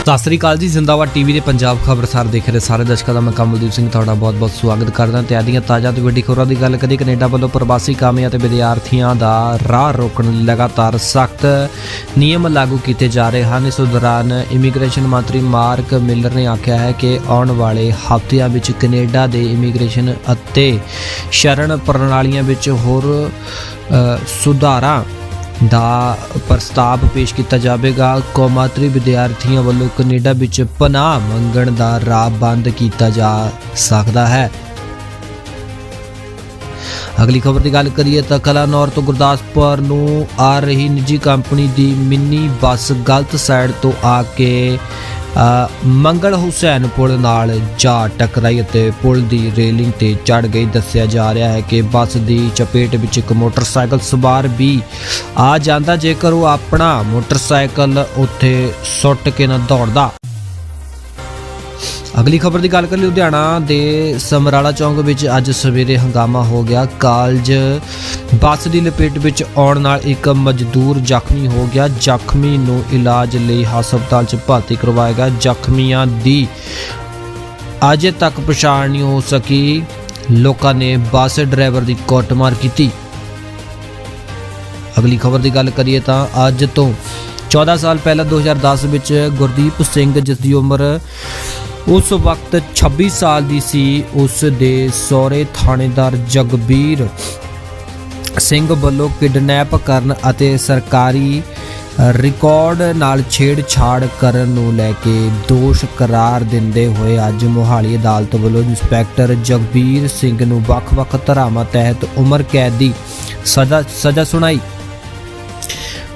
ਸਤਿ ਸ੍ਰੀ ਅਕਾਲ ਜੀ, ਜ਼ਿੰਦਾਬਾਦ ਟੀਵੀ ਦੇ ਪੰਜਾਬ ਖਬਰਸਾਰ ਦੇਖ ਰਹੇ ਸਾਰੇ ਦਰਸ਼ਕਾਂ ਦਾ ਮੈਂ ਕਮਲਦੀਪ ਸਿੰਘ ਤੁਹਾਡਾ ਬਹੁਤ-ਬਹੁਤ ਸਵਾਗਤ ਕਰਦਾ। ਤੇ ਆਦੀਆਂ ਤਾਜ਼ਾ ਤੇ ਵੱਡੀ ਖਬਰਾਂ ਦੀ ਗੱਲ ਕਰੀਏ, ਕੈਨੇਡਾ ਵੱਲੋਂ ਪ੍ਰਵਾਸੀ ਕਾਮਿਆਂ ਅਤੇ ਵਿਦਿਆਰਥੀਆਂ ਦਾ ਰਾਹ ਰੋਕਣ ਲਈ ਲਗਾਤਾਰ ਸਖਤ ਨਿਯਮ ਲਾਗੂ ਕੀਤੇ ਜਾ ਰਹੇ ਹਨ। ਇਸ ਦੌਰਾਨ ਇਮੀਗ੍ਰੇਸ਼ਨ ਮੰਤਰੀ ਮਾਰਕ ਮਿਲਰ ਨੇ ਆਖਿਆ ਹੈ ਕਿ ਆਉਣ ਵਾਲੇ ਹਫ਼ਤਿਆਂ ਵਿੱਚ ਕੈਨੇਡਾ ਦੇ ਇਮੀਗ੍ਰੇਸ਼ਨ ਅਤੇ ਸ਼ਰਣ ਪ੍ਰਣਾਲੀਆਂ ਵਿੱਚ ਹੋਰ ਸੁਧਾਰਾਂ ਦਾ ਪ੍ਰਸਤਾਵ ਪੇਸ਼ ਕੀਤਾ ਜਾਵੇਗਾ। ਕੌਮਾਂਤਰੀ ਵਿਦਿਆਰਥੀਆਂ ਵੱਲੋਂ ਕੈਨੇਡਾ ਵਿੱਚ ਪਨਾਹ ਮੰਗਣ ਦਾ ਰਾਹ ਬੰਦ ਕੀਤਾ ਜਾ ਸਕਦਾ ਹੈ। ਅਗਲੀ ਖਬਰ ਦੀ ਗੱਲ ਕਰੀਏ ਤਾਂ ਕਲਾਨੌਰ ਤੋਂ ਗੁਰਦਾਸਪੁਰ ਨੂੰ ਆ ਰਹੀ ਨਿੱਜੀ ਕੰਪਨੀ ਦੀ ਮਿੰਨੀ ਬੱਸ ਗਲਤ ਸਾਈਡ ਤੋਂ ਆ ਕੇ ਮੰਗਲ ਹੁਸੈਨ ਪੁਲ ਨਾਲ ਜਾ ਟਕਰਾਈ ਅਤੇ ਪੁਲ ਦੀ ਰੇਲਿੰਗ ਤੇ ਚੜ ਗਈ। ਦੱਸਿਆ ਜਾ ਰਿਹਾ ਹੈ ਕਿ ਬੱਸ ਦੀ ਚਪੇਟ ਵਿੱਚ ਇੱਕ ਮੋਟਰਸਾਈਕਲ ਸਵਾਰ ਵੀ ਆ ਜਾਂਦਾ। ਜੇਕਰ ਉਹ ਆਪਣਾ ਮੋਟਰਸਾਈਕਲ ਉੱਥੇ ਸੁੱਟ ਕੇ ਨਾ ਦੌੜਦਾ ਅਗਲੀ ਖਬਰ ਦੀ ਗੱਲ ਕਰੀਏ, ਲੁਧਿਆਣਾ ਦੇ ਸਮਰਾਲਾ ਚੌਂਕ ਵਿੱਚ ਅੱਜ ਸਵੇਰੇ ਹੰਗਾਮਾ ਹੋ ਗਿਆ। ਕਾਲਜ ਬੱਸ ਦੀ ਲਪੇਟ ਵਿੱਚ ਆਉਣ ਨਾਲ ਇੱਕ ਮਜ਼ਦੂਰ ਜ਼ਖਮੀ ਹੋ ਗਿਆ। ਜ਼ਖਮੀ ਨੂੰ ਇਲਾਜ ਲਈ ਹਸਪਤਾਲ 'ਚ ਭਰਤੀ ਕਰਵਾਇਆ ਗਿਆ। ਜ਼ਖਮੀਆਂ ਦੀ ਅਜੇ ਤੱਕ ਪਛਾਣ ਨਹੀਂ ਹੋ ਸਕੀ। ਲੋਕਾਂ ਨੇ ਬੱਸ ਡਰਾਈਵਰ ਦੀ ਕੁੱਟਮਾਰ ਕੀਤੀ। ਅਗਲੀ ਖਬਰ ਦੀ ਗੱਲ ਕਰੀਏ ਤਾਂ ਅੱਜ ਤੋਂ 14 ਸਾਲ ਪਹਿਲਾਂ 2010 ਵਿੱਚ ਗੁਰਦੀਪ ਸਿੰਘ, ਜਿਸ ਦੀ ਉਮਰ ਉਸ ਵਕਤ 26 ਸਾਲ ਦੀ ਸੀ, ਉਸ ਦੇ ਸਹੁਰੇ ਥਾਣੇਦਾਰ ਜਗਬੀਰ ਸਿੰਘ ਵੱਲੋਂ ਕਿਡਨੈਪ ਕਰਨ ਅਤੇ ਸਰਕਾਰੀ ਰਿਕਾਰਡ ਨਾਲ ਛੇੜਛਾੜ ਕਰਨ ਨੂੰ ਲੈ ਕੇ ਦੋਸ਼ ਕਰਾਰ ਦਿੰਦੇ ਹੋਏ ਅੱਜ ਮੋਹਾਲੀ ਅਦਾਲਤ ਵੱਲੋਂ ਇੰਸਪੈਕਟਰ ਜਗਬੀਰ ਸਿੰਘ ਨੂੰ ਵੱਖ-ਵੱਖ ਧਾਰਾਵਾਂ ਤਹਿਤ ਉਮਰ ਕੈਦ ਦੀ ਸਜ਼ਾ ਸਜ਼ਾ ਸੁਣਾਈ।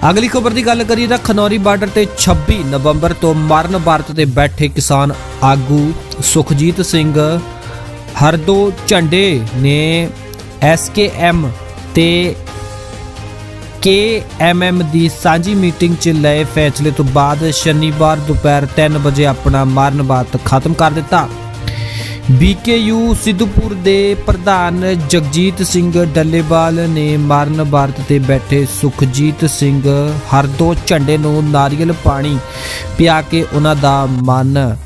ਅਗਲੀ ਖਬਰ ਦੀ ਗੱਲ ਕਰੀਏ ਤਾਂ ਖਨੌਰੀ ਬਾਰਡਰ ਤੇ 26 ਨਵੰਬਰ ਤੋਂ ਮਰਨ ਭਾਰਤ ਤੇ ਬੈਠੇ ਕਿਸਾਨ ਆਗੂ ਸੁਖਜੀਤ ਸਿੰਘ ਹਰਦੋ ਝੰਡੇ ਨੇ ਐਸਕੇਐਮ ਤੇ ਕੇਐਮਐਮ ਦੀ ਸਾਂਝੀ ਮੀਟਿੰਗ 'ਚ ਲਏ ਫੈਸਲੇ ਤੋਂ ਬਾਅਦ ਸ਼ਨੀਵਾਰ ਦੁਪਹਿਰ 3 ਵਜੇ ਆਪਣਾ ਮਰਨ ਵਰਤ ਖਤਮ ਕਰ ਦਿੱਤਾ। ਬੀਕੇਯੂ ਸਿੱਧੂਪੁਰ ਦੇ ਪ੍ਰਧਾਨ ਜਗਜੀਤ ਸਿੰਘ ਡੱਲੇਵਾਲ ਨੇ ਮਰਨ ਵਰਤ ਤੇ ਬੈਠੇ ਸੁਖਜੀਤ ਸਿੰਘ ਹਰਦੋ ਝੰਡੇ ਨੂੰ ਨਾਰੀਅਲ ਪਾਣੀ ਪਿਆ ਕੇ ਉਹਨਾਂ ਦਾ ਮਨ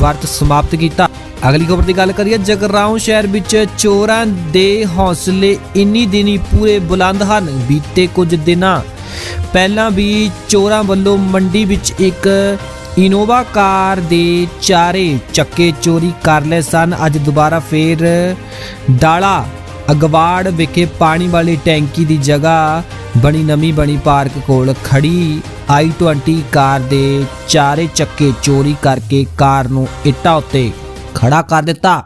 ਵਰਤ ਸਮਾਪਤ ਕੀਤਾ। ਅਗਲੀ ਖਬਰ ਦੀ ਗੱਲ ਕਰੀਏ, ਜਗਰਾਉਂ ਸ਼ਹਿਰ ਵਿੱਚ ਚੋਰਾਂ ਦੇ ਹੌਸਲੇ ਇੰਨੀ ਦਿਨੀ ਪੂਰੇ ਬੁਲੰਦ ਹਨ, ਬੀਤੇ ਕੁਝ ਦਿਨਾਂ ਪਹਿਲਾਂ ਵੀ ਚੋਰਾਂ ਵੱਲੋਂ ਮੰਡੀ ਵਿੱਚ ਇੱਕ ਇਨੋਵਾ ਕਾਰ ਦੇ ਚਾਰੇ ਚੱਕੇ ਚੋਰੀ ਕਰ ਲਏ ਸਨ। ਅੱਜ ਦੁਬਾਰਾ ਫੇਰ ਡਾਲਾ ਅਗਵਾੜ ਵਿਖੇ ਪਾਣੀ ਵਾਲੀ ਟੈਂਕੀ ਦੀ ਜਗ੍ਹਾ ਬਣੀ ਨਵੀਂ ਬਣੀ ਪਾਰਕ ਕੋਲ ਖੜੀ i20 ਕਾਰ ਦੇ ਚਾਰੇ ਚੱਕੇ ਚੋਰੀ ਕਰਕੇ ਕਾਰ ਨੂੰ ਇੱਟਾਂ ਉੱਤੇ ਖੜਾ ਕਰ ਦਿੱਤਾ।